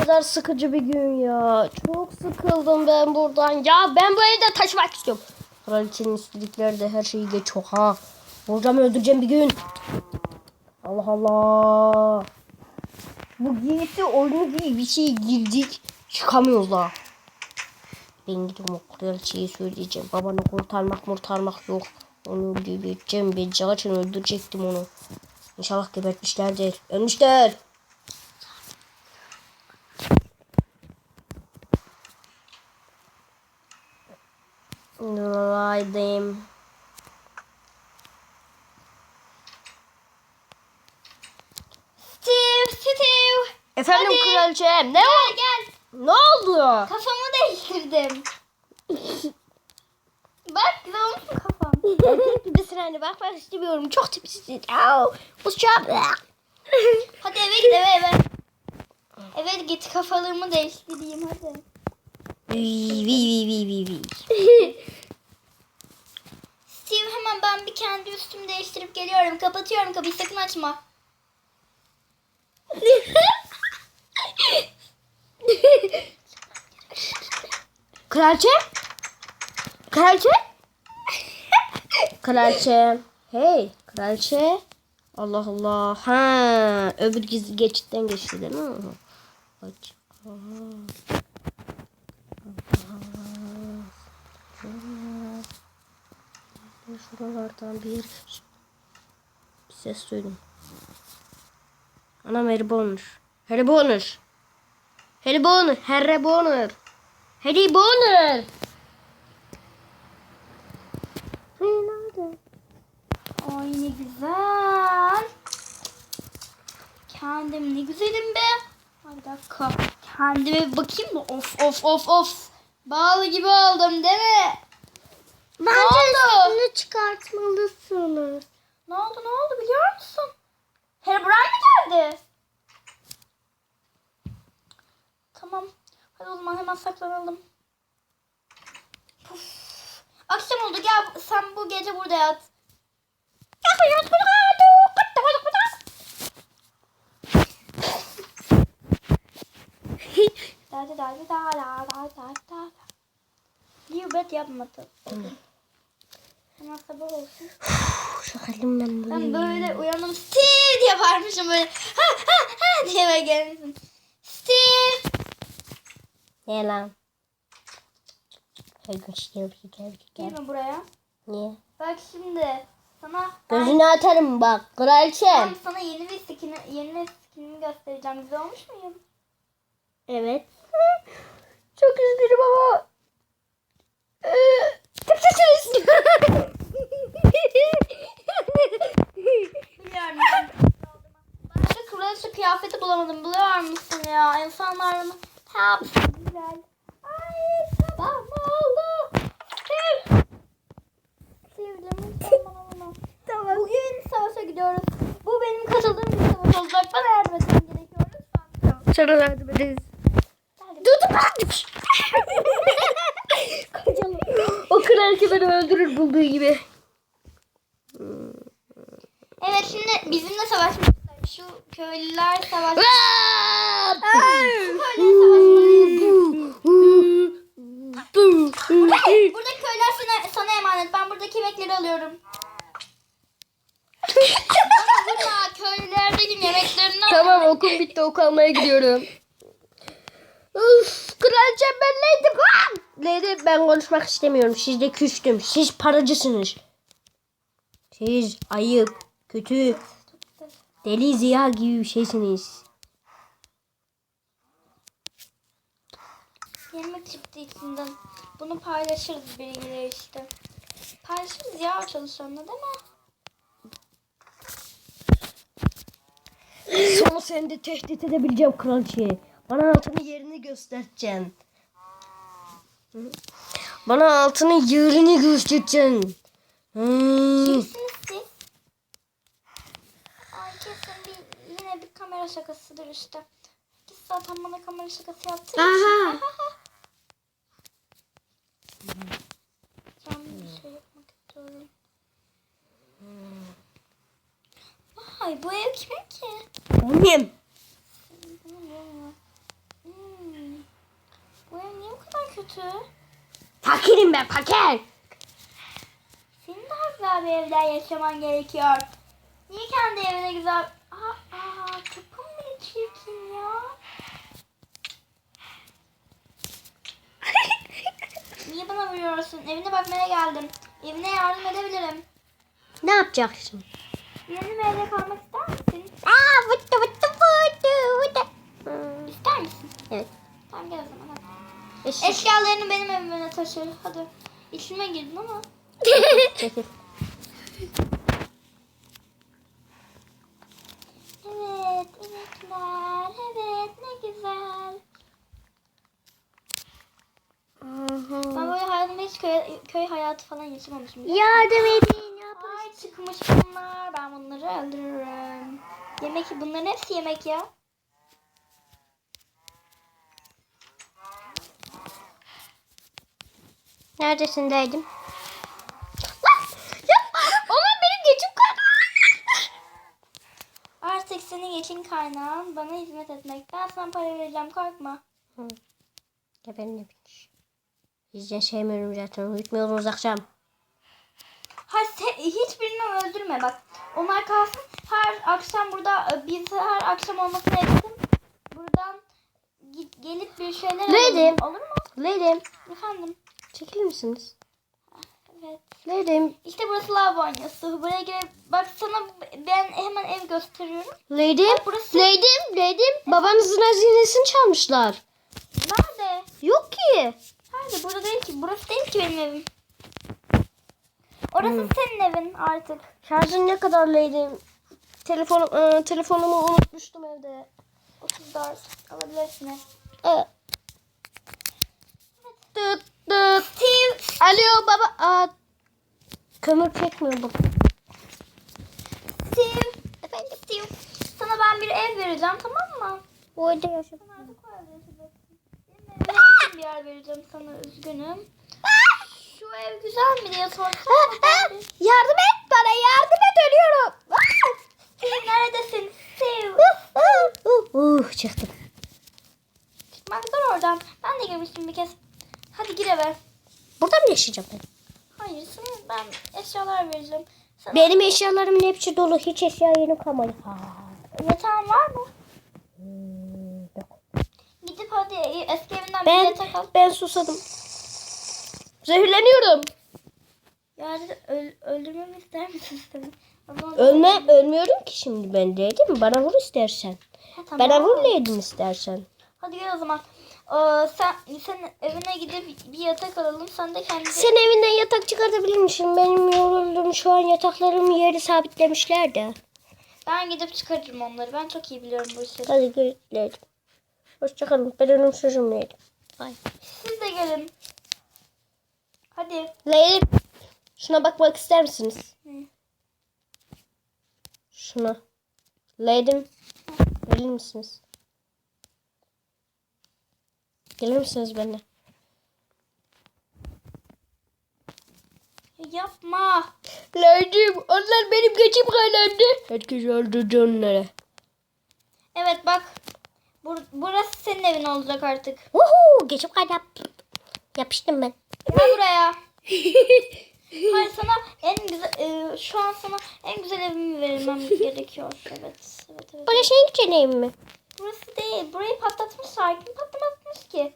kadar sıkıcı bir gün ya. Çok sıkıldım ben buradan. Ya ben bu evde taşımak istiyorum. Kraliçenin istedikleri de her şeyi geç çok ha. Hocamı öldüreceğim bir gün. Allah Allah. Bu giysi oyunu gibi bir şey girdik. Çıkamıyoruz daha. Ben gidiyorum o kraliçeyi söyleyeceğim. Babanı kurtarmak kurtarmak yok. Onu öldüreceğim. Ben Caçın öldürecektim onu. İnşallah gebertmişlerdir. Ölmüşler. Haydim. Steve, Steve. Efendim Hadi. kraliçem. Ne, Gel gel. ne oldu? Kafamı değiştirdim. Bak mu kafam? Erkek gibisin hani bakmak istemiyorum. Çok tipsizsin. Au. Hadi eve git eve eve. Eve git kafalığımı değiştireyim hadi. Vi vi vi vi vi. Steve hemen ben bir kendi üstümü değiştirip geliyorum. Kapatıyorum kapıyı sakın açma. Kraliçe? Kraliçe? Kraliçe. Hey kraliçe. Allah Allah. Ha, öbür gizli geçitten geçti değil mi? Aç. Aa. Aa. Şuralardan bir bir ses duydum. Anam Harry Bonner. Harry Bonner. Harry Bonner. Harry Bonner. Harry Bonner. Nerede? Ay ne güzel. Kendim ne güzelim be. Bir dakika. Kendime bakayım mı? Of of of of. Bağlı gibi oldum değil mi? Ne oldu? üstünü çıkartmalısınız. Ne oldu ne oldu biliyor musun? Herobrine mi geldi? Tamam. Hadi o zaman hemen saklanalım. Puf. Akşam oldu gel sen bu gece burada yat. Da da da da da da da. Libet yapmadım. Hemen sabah olsun. Şu halim ben bu. Ben böyle uyandım. Steve diye bağırmışım böyle. Ha ha ha diye böyle gelmişim. Steve. Ne lan? Her gün gel gel gel. Gelme buraya. Niye? Bak şimdi sana Gözünü atarım bak kraliçem. ben sana yeni bir skin yeni skinimi göstereceğim. Güzel olmuş muyum? Evet. Çok üzgünüm ama. Şaşırırsın. Biliyorum. Başka kraliçe kıyafeti bulamadım. Buluyor musun ya? İnsanlar ne yapsın güzel. Ay sabah mı oldu? Bana bunu. Tamam. Bugün savaşa gidiyoruz. Bu benim katıldığım bir savaş olacak. Bana yardım etmen gerekiyor lütfen. Sana yardım ederiz. Hadi. Dur dur Kaçalım. Kraliçe beni öldürür bulduğu gibi. Evet şimdi bizimle savaşmak. Şu köylüler savaş. Şu köylüler savaşmalıyız. Buradaki köyler sana, sana emanet. Ben buradaki yemekleri alıyorum. Köylülerdeki yemeklerini al. tamam okul bitti ok almaya gidiyorum. Neydim Neydi ben konuşmak istemiyorum. Siz de küstüm. Siz paracısınız. Siz ayıp, kötü, deli ziya gibi bir şeysiniz. Yemek çıktı içinden. Bunu paylaşırız biriyle işte. Paylaşırız ya çalışanla değil mi? Sonra seni de tehdit edebileceğim kraliçeye. Bana altının yerini göstereceksin. Bana altının yerini göstereceksin. Hmm. Ay kesin bir, yine bir kamera şakasıdır işte. İki zaten bana kamera şakası yaptığı Aha. ben bir şey yapmak istiyorum. Vay bu ev kimin ki? Benim. Kötü? Fakirim ben fakir. Senin daha güzel bir evde yaşaman gerekiyor. Niye kendi evine güzel... Aa, aa kapım ne çirkin ya. Niye bana vuruyorsun? Evine bakmaya geldim. Evine yardım edebilirim. Ne yapacaksın? Benim evde kalmak ister misin? Aa vıttı vıttı vıttı vıttı. İster misin? Evet. Tamam gel o zaman Eşek. Eşyalarını benim evime taşı. Hadi. İçime girdin ama. Çekil. Evet inekler. Evet ne güzel. Ben böyle hayatımda hiç köy, köy hayatı falan yaşamamışım. Yardım edin. Ay çıkmış bunlar. Ben bunları öldürürüm. Yemek bunların hepsi yemek ya. Neredesin deydim. Yapma. Ama benim geçim kaldı. Artık senin geçin kaynağın bana hizmet etmek. Ben sana para vereceğim korkma. Geberin ne bilmiş. Hiç sevmiyorum zaten. Uyutmuyoruz akşam. Ha se- hiçbirini öldürme bak. Onlar kalsın. Her akşam burada e, biz her akşam olmasına yakın buradan git, gelip bir şeyler alalım. Olur mu? Leydim. Efendim. Çekilir misiniz? Evet. Leydim. İşte burası lav banyosu. Buraya girip bak sana ben hemen ev gösteriyorum. Leydim. Bak burası- Leydim. Leydim. Babanızın hazinesini çalmışlar. Nerede? Yok ki. Nerede? Burada değil ki. Burası değil ki benim evim. Orası senin evin artık. Şarjın ne kadar Leydim? Telefon, e, telefonumu unutmuştum evde. 34 alabilirsin. E. Tıt tıt. Steve. Alo baba. Aa, kömür çekmiyor bu. Steve. Efendim Steve. Sana ben bir ev vereceğim tamam mı? Bu evde yaşayacaksın. Benim bir yer vereceğim sana üzgünüm. Şu ev güzel mi diye sorsana. ben bir. Yardım et bana yardım et ölüyorum. Steve neredesin? Steve. uh, çıktım. Çıkmak zor oradan. Ben de girmiştim bir kez. Hadi gir eve. Burada mı yaşayacağım ben? Hayır sana ben eşyalar vereceğim. Sana Benim eşyalarımın hepsi dolu. Hiç eşya yerim kalmadı. Yatağın var mı? Hmm, yok. Gidip hadi eski evinden bir Ben, yatak al. ben susadım. Zehirleniyorum. Yani öl, öldürmemi ister misin seni? Ölme, ölmüyorum ki şimdi ben de değil mi? Bana vur istersen. Ha, tamam. Bana vur Leydim istersen. Hadi gel o zaman. Ee, sen sen evine gidip bir yatak alalım. Sen de kendi Sen evinden yatak çıkartabilir misin? Benim yoruldum. Şu an yataklarımı yeri sabitlemişler de. ben gidip çıkarırım onları. Ben çok iyi biliyorum bu işleri. Hadi Leydim. Hoşçakalın. Ben ölümsüzüm Leydim. Ay. Siz de gelin. Hadi. Leydim. Şuna bakmak ister misiniz? Ne? Şuna. Leydim. Gelir misiniz? Gelir misiniz benimle? Ya yapma. Leydim. Onlar benim geçim kaynadı. Herkes öldürdü onları. Evet bak. Bur- burası senin evin olacak artık. Woohoo! Geçim kaynadı. Yapıştım ben. Gel buraya. Hayır sana en güzel e, şu an sana en güzel evimi vermem gerekiyor. Evet. Evet evet. Bana şey gideceğim mi? Burası değil. Burayı patlatmışlar. Kim patlatmış ki?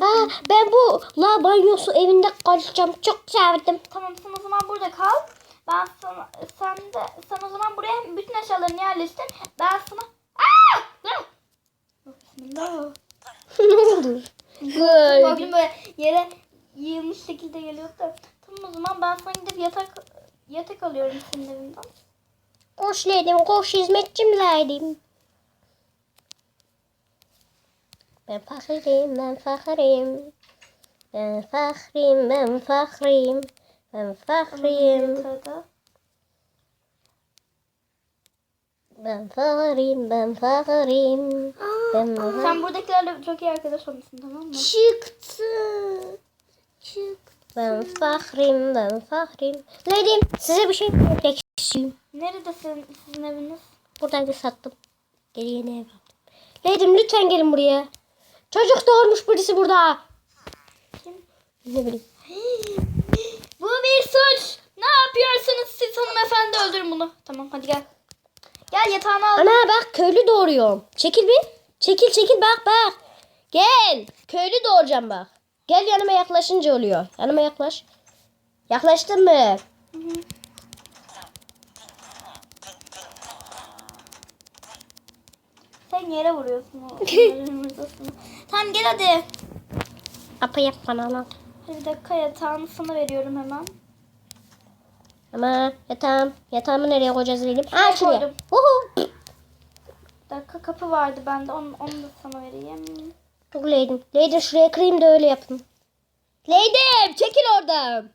Ha, ben bu la banyosu evinde kalacağım. Çok sevdim. Tamam sen o zaman burada kal. Ben sana sen de sen o zaman buraya bütün eşyalarını yerleştir. Ben sana Aa! Ah! Bismillah. ne oldu? Bugün böyle yere yığılmış şekilde geliyordu da. Tamam o zaman ben sana gidip yatak yatak alıyorum senin evinden. Koş Leydim, koş hizmetçim Leydim. Ben fakirim, ben fakirim. Ben fakirim, ben fakirim. Ben fakirim, ben fakirim, ben fakirim. Ben fakirim. Sen buradakilerle çok iyi arkadaş olmuşsun tamam mı? Çıktı. Çık. Ben fakirim, ben fakirim. Leydim, size bir şey söylemek istiyorum. Nerede sizin, sizin eviniz? Buradaydı sattım. Geri yeni ev aldım. Leydim lütfen gelin buraya. Çocuk doğurmuş birisi burada. Ne bileyim. Bu bir suç. Ne yapıyorsunuz siz hanımefendi öldürün bunu. Tamam hadi gel. Gel yatağını al. Ana bak köylü doğuruyorum. Çekil bir. Çekil çekil bak bak. Gel. Köylü doğuracağım bak. Gel yanıma yaklaşınca oluyor. Yanıma yaklaş. Yaklaştın mı? Sen yere vuruyorsun o. tamam gel hadi. Apa yap bana lan. Hadi bir dakika yatağını sana veriyorum hemen. Ama yatağım. Yatağımı nereye koyacağız dedim. Aa şuraya. Uhu. Bir dakika kapı vardı bende onu, onu da sana vereyim. Dur Leydim. Leydim şuraya kırayım da öyle yapın. Leydim çekil oradan.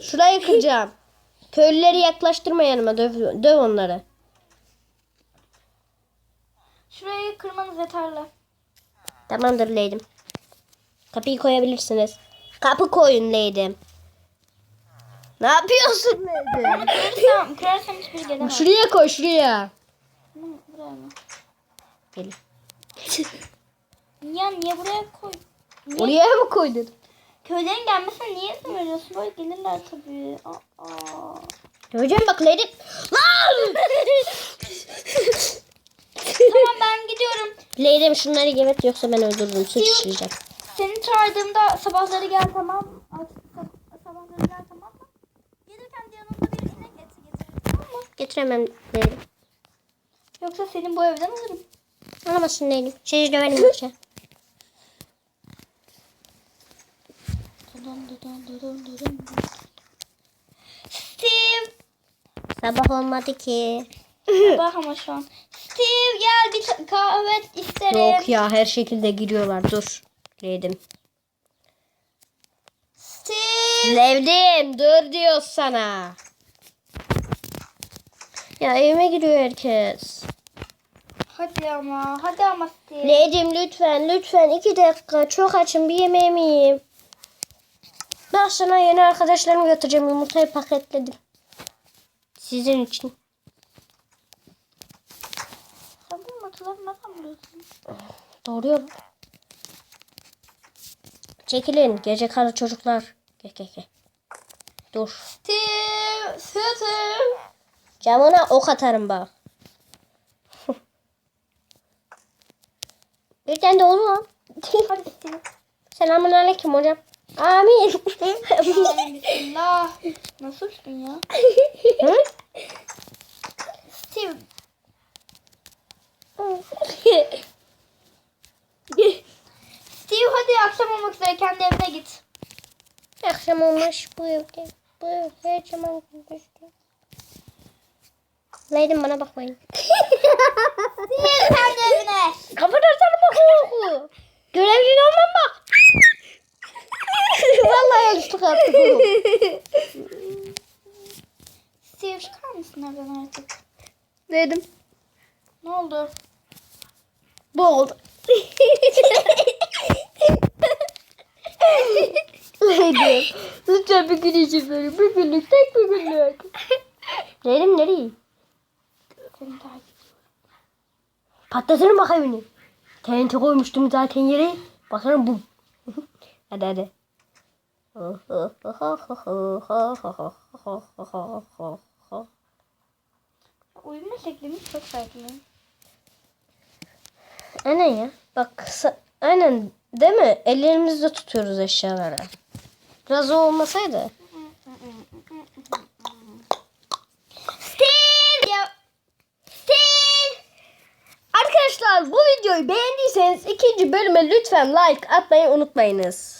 Şurayı kıracağım. Köylüleri yaklaştırma yanıma. Döv, döv onları. Şurayı kırmanız yeterli. Tamamdır Leydim. Kapıyı koyabilirsiniz. Kapı koyun Leydim. Ne yapıyorsun Leydim? Kırarsam, kırarsam hiçbir gelemez. şuraya koy şuraya. Buraya mı? Gelin. Ya niye buraya koy? Niye? Oraya mı koydun? Köylerin gelmesine niye izin veriyorsun? Böyle gelirler tabii. Aa. Döveceğim bak Leydim. Lan! tamam ben gidiyorum. Leydim şunları yemet yoksa ben öldürürüm. Suç işleyeceğim. Seni çağırdığımda sabahları gel tamam. Sabahları gel tamam mı? Gelirken de yanında bir inek eti getir. Tamam mı? Getiremem Leydim. Yoksa senin bu evden alırım. Alamazsın Leydim. Seni döverim yoksa. Steve. Sabah olmadı ki. Sabah ama şu an. Steve gel bir kahve isterim. Yok ya her şekilde giriyorlar. Dur. Leydim. Steve. Levdim dur diyor sana. Ya evime giriyor herkes. Hadi ama. Hadi ama Steve. Leydim lütfen lütfen iki dakika çok açım bir yemeğimi yiyeyim. Ben sana yeni arkadaşlarımı götüreceğim yumurtayı paketledim. Sizin için. Yumurtaları nereden buluyorsun? Doğruyorum. Çekilin gece karı çocuklar. Gel gel gel. Dur. Steve. Steve. Camına ok atarım bak. Bir tane de oğlum. Hadi Steve. Selamun aleyküm hocam. Amin. Bismillah. Nasıl uçtun ya? Hı? Steve. Steve hadi akşam olmak üzere kendi evine git. Akşam olmuş bu evde. Bu ev her zaman gündüzdü. Leydim bana bakmayın. Steve kendi evine. Kapatırsana bakıyor. Görevli olmam bak. Vallahi yanlışlık yaptık oğlum. Steve çıkar mısın evden artık? Dedim. Ne oldu? Bu oldu. Leydim. Lütfen bir gün için verin. Bir günlük tek bir günlük. Leydim nereye? Patlatırım bak evini. TNT koymuştum zaten yere. Bakarım bu. hadi hadi. Uyuma şeklimiz çok farklı. Aynen ya. Bak sa- aynen değil mi? Ellerimizde tutuyoruz eşyaları. Biraz o olmasaydı. Arkadaşlar bu videoyu beğendiyseniz ikinci bölüme lütfen like atmayı unutmayınız.